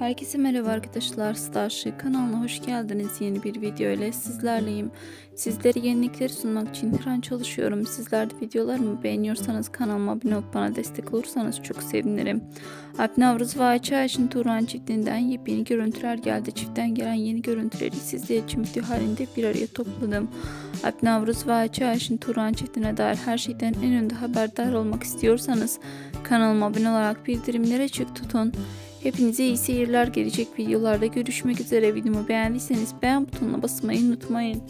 Herkese merhaba arkadaşlar. Starship kanalına hoş geldiniz. Yeni bir video ile sizlerleyim. Sizlere yenilikleri sunmak için her an çalışıyorum. Sizler de videolarımı beğeniyorsanız kanalıma abone olup bana destek olursanız çok sevinirim. Alp Navruz ve Ayça Ayşin Turan çiftinden yepyeni görüntüler geldi. Çiftten gelen yeni görüntüleri sizler için video halinde bir araya topladım. Alp Navruz ve Ayça Ayşin Turan çiftine dair her şeyden en önde haberdar olmak istiyorsanız kanalıma abone olarak bildirimleri açık tutun. Hepinize iyi seyirler gelecek videolarda görüşmek üzere videomu beğendiyseniz beğen butonuna basmayı unutmayın.